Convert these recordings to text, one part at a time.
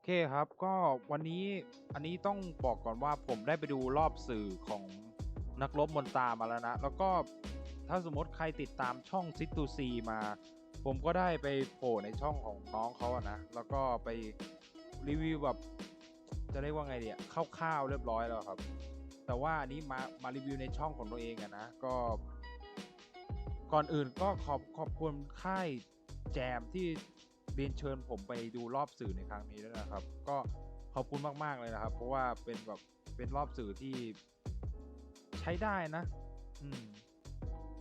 อเคครับ ก็วันนี้อันนี้ต้องบอกก่อนว่าผมได้ไปดูรอบสื่อของนักรบมนตามาแล้วนะ แล้วก็ถ้าสมมติใครติดตามช่องซิตูซีมา ผมก็ได้ไปโผล่ในช่องของน้องเขาอะนะ แล้วก็ไปรีวิวแบบ จะเรียกว่าไงเดียคร่าวๆเรียบร้อยแล้วครับ แต่ว่าอันนี้มามารีวิวในช่องของตัวเองอะนะ ก็ ก่อนอื่นก็ขอบขอบคุณค่ายแจมที่ รียนเชิญผมไปดูรอบสื่อในครั้งนี้ด้วยนะครับ ก็ขอบคุณมาก ๆ เลยนะครับ เพราะว่าเป็นแบบเป็นรอบสื่อที่ใช้ได้นะ อืม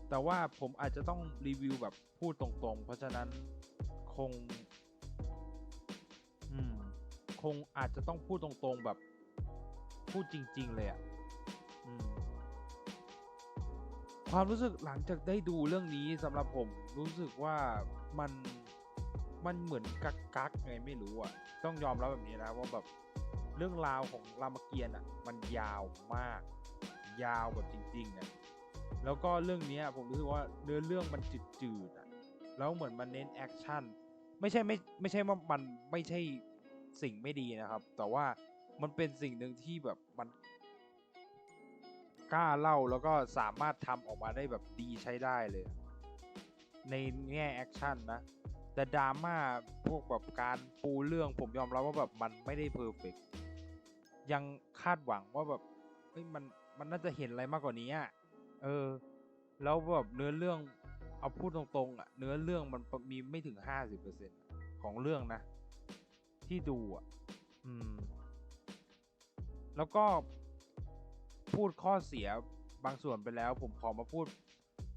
แต่ว่าผมอาจจะต้องรีวิวแบบพูดตรงๆ เพราะฉะนั้นคง อืม คงอาจจะต้องพูดตรงๆแบบ พูดจริง ๆ เลยอะ่ะความรู้สึกหลังจากได้ดูเรื่องนี้สำหรับผมรู้สึกว่ามัน มันเหมือนกักกักไงไม่รู้อะ ต้องยอมรับแบบนี้นะว่าแบบเรื่องราวของรามเกียรติ์อะ มันยาวมาก ยาวแบบจริงๆอะแล้วก็เรื่องนี้ผมรู้สึกว่าเนื้อเรื่องมันจืดๆอะแล้วเหมือนมันเน้นแอคชั่นไม่ใช่ไม่ไม่ใช่ว่ามันไม่ใช่สิ่งไม่ดีนะครับ แต่ว่ามันเป็นสิ่งหนึ่งที่แบบมันกล้าเล่าแล้วก็สามารถทำออกมาได้แบบดีใช้ได้เลย ในแง่แอคชั่นนะ แต่ดราม่าพวกแบบการปูเรื่องผมยอมรับว่าแบบมันไม่ได้เพอร์เฟกยังคาดหวังว่าแบบเฮ้ยมันมันน่าจะเห็นอะไรมากกว่านี้อะเออ แล้วแบบเนื้อเรื่องเอาพูดตรงๆอะเนื้อเรื่องมันมีไม่ถึงห้าสิบเปอร์เซ็นของเรื่องนะ ที่ดูอะอืม แล้วก็พูดข้อเสียบางส่วนไปแล้ว ผมขอมาพูด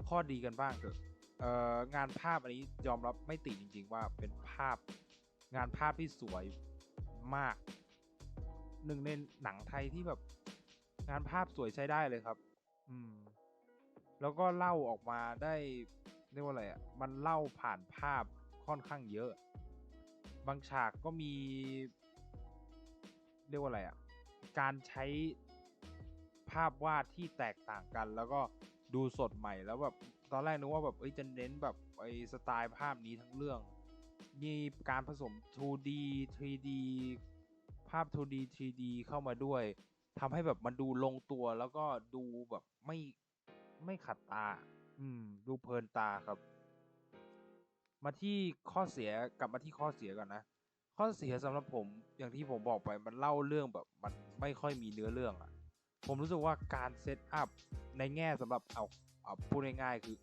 ข้อดีกันบ้างเถอะ เอ่องานภาพอันนี้ยอมรับไม่ติจริง ๆ ว่าเป็นภาพงานภาพที่สวยมาก หนึ่งในหนังไทยที่แบบงานภาพสวยใช้ได้เลยครับ อืม แล้วก็เล่าออกมาได้เรียกว่าอะไรอะ มันเล่าผ่านภาพค่อนข้างเยอะ บางฉากก็มี เรียกว่าอะไรอะ การใช้ภาพวาดที่แตกต่างกัน แล้วก็ ดูสดใหม่แล้วแบบตอนแรกนึกว่าแบบเอ้ยจะเน้นแบบไอ้สไตล์ภาพนี้ทั้งเรื่อง มีการผสม 2D 3D ภาพ 2D 3D เข้ามาด้วยทำให้แบบมันดูลงตัวแล้วก็ดูแบบไม่ไม่ขัดตา อืม ดูเพลินตาครับ มาที่ข้อเสียกลับมาที่ข้อเสียก่อนนะ ข้อเสียสำหรับผมอย่างที่ผมบอกไปมันเล่าเรื่องแบบมันไม่ค่อยมีเนื้อเรื่องอะ ผมรู้สึกว่าการเซตอัพในแง่สำหรับเอาเอาพูดง่ายๆคือ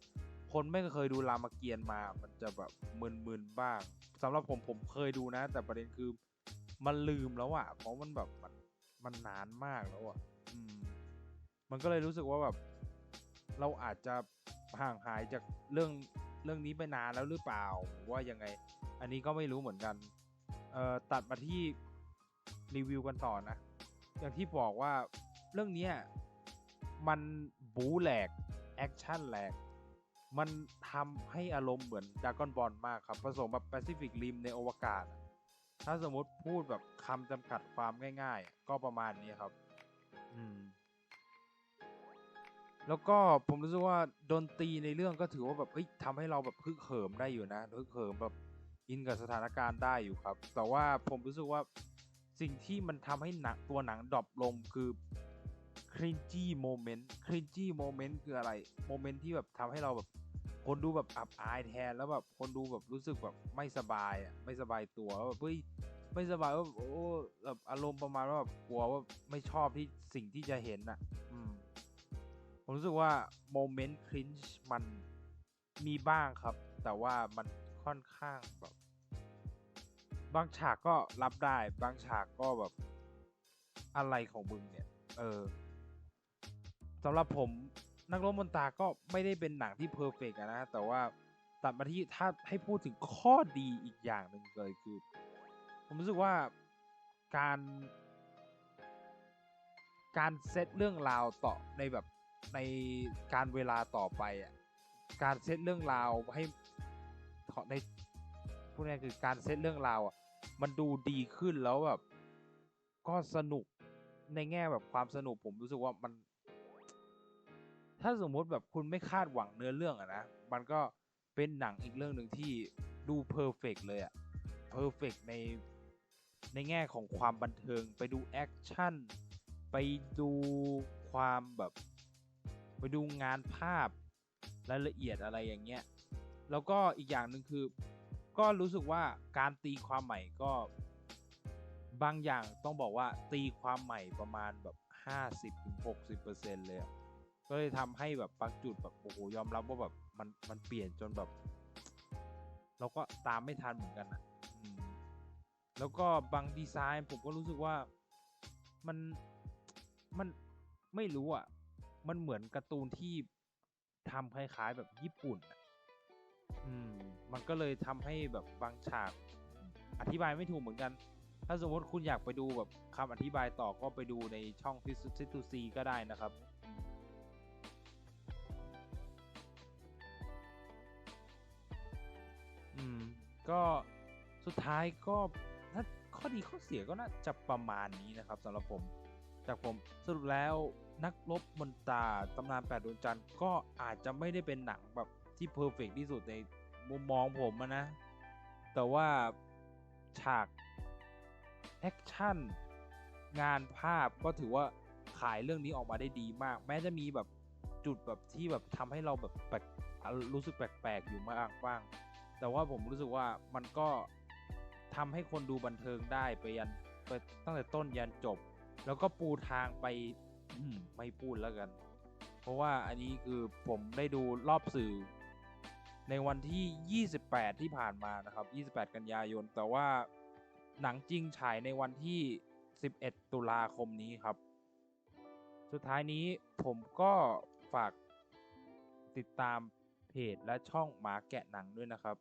คนไม่เคยดูรามเกียรติ์มา มันจะแบบมึนๆบ้างสำหรับผมผมเคยดูนะ แต่ประเด็นคือมันลืมแล้วอะเพราะมันแบบมันมันนานมากแล้วอะอืม มันก็เลยรู้สึกว่าแบบ เราอาจจะห่างหายจากเรื่องเรื่องนี้ไปนานแล้วหรือเปล่าหรือว่ายังไง อันนี้ก็ไม่รู้เหมือนกัน เอ่อตัดมาที่รีวิวกันต่อนะ อย่างที่บอกว่า เรื่องนี้มันบูแหลก แอคชั่นแหลก มันทำให้อารมณ์เหมือนดากอนบอลมากครับ ผสมแบบแปซิฟิกริมในอวกาศ ถ้าสมมติพูดแบบคำจำกัดความง่าย ๆ ก็ประมาณนี้ครับ อืม แล้วก็ผมรู้สึกว่าดนตรีในเรื่องก็ถือว่าแบบเฮ้ยทำให้เราแบบฮึกเหิมได้อยู่นะฮึกเหิมแบบอินกับสถานการณ์ได้อยู่ครับ แต่ว่าผมรู้สึกว่าสิ่งที่มันทำให้หนังตัวหนังดรอปลงคือ cringy moment cringy moment คืออะไรโมเมนต์ที่แบบทำให้เราแบบ คนดูแบบอับอายแทนแล้วแบบคนดูแบบรู้สึกแบบไม่สบายอะไม่สบายตัวแล้วแบบเฮ้ยไม่สบายว่าโอ้แบบอารมณ์ประมาณว่าแบบกลัวว่าไม่ชอบที่สิ่งที่จะเห็นอะ อืมผมรู้สึกว่าโมเมนต์ครินช์มันมีบ้างครับ แต่ว่ามันค่อนข้างแบบ บางฉากก็รับได้ บางฉากก็แบบอะไรของมึงเนี่ย เออ สำหรับผมนักรบมนตาก็ไม่ได้เป็นหนังที่เพอร์เฟกต์นะ แต่ว่าตัดมาที่ถ้าให้พูดถึงข้อดีอีกอย่างหนึ่งเลยคือ ผมรู้สึกว่าการ การเซตเรื่องราวต่อในแบบในการเวลาต่อไปอะการเซตเรื่องราวให้ในพูดง่ายๆคือการเซตเรื่องราวอะมันดูดีขึ้นแล้วแบบก็สนุกในแง่แบบความสนุกผมรู้สึกว่ามัน ถ้าสมมติแบบคุณไม่คาดหวังเนื้อเรื่องอะนะ มันก็เป็นหนังอีกเรื่องหนึ่งที่ดูเพอร์เฟกเลยอะเพอร์เฟกในในแง่ของความบันเทิง ไปดูแอคชั่น ไปดูความแบบ ไปดูงานภาพรายละเอียดอะไรอย่างเงี้ย แล้วก็อีกอย่างหนึ่งคือ ก็รู้สึกว่าการตีความใหม่ก็ บางอย่างต้องบอกว่าตีความใหม่ประมาณแบบ 50-60%เลยอะ ก็เลยทำให้แบบบางจุดแบบโอ้โหยอมรับว่าแบบมันมันเปลี่ยนจนแบบ เราก็ตามไม่ทันเหมือนกันอะแล้วก็บางดีไซน์ผมก็รู้สึกว่ามันมันไม่รู้อะ มันเหมือนการ์ตูนที่ทำคล้ายๆแบบญี่ปุ่นอะอืม มันก็เลยทำให้แบบบางฉาก อธิบายไม่ถูกเหมือนกัน ถ้าสมมติคุณอยากไปดูแบบคำอธิบายต่อก็ไปดูในช่องฟิสซิตูซีก็ได้นะครับ ก็สุดท้ายก็ถ้าข้อดีข้อเสียก็น่าจะประมาณนี้นะครับสำหรับผมจากผมสรุปแล้วนักรบมนตาตำนานแปดดวงจันทร์ก็อาจจะไม่ได้เป็นหนังแบบที่เพอร์เฟกที่สุดในมุมมองผมนะ แต่ว่าฉากแอคชั่นงานภาพก็ถือว่าขายเรื่องนี้ออกมาได้ดีมาก แม้จะมีแบบจุดแบบที่แบบทำให้เราแบบแปลกรู้สึกแปลกๆอยู่มากบ้าง แต่ว่าผมรู้สึกว่ามันก็ทำให้คนดูบันเทิงได้ไปยันไปตั้งแต่ต้นยันจบ แล้วก็ปูทางไปอืไม่พูดแล้วกัน เพราะว่าอันนี้คือผมได้ดูรอบสื่อ ในวันที่ 28 ที่ผ่านมานะครับ 28 กันยายน แต่ว่าหนังจริงฉายในวันที่ 11 ตุลาคมนี้ครับ สุดท้ายนี้ผมก็ฝากติดตามเพจและช่องหมาแกะหนังด้วยนะครับ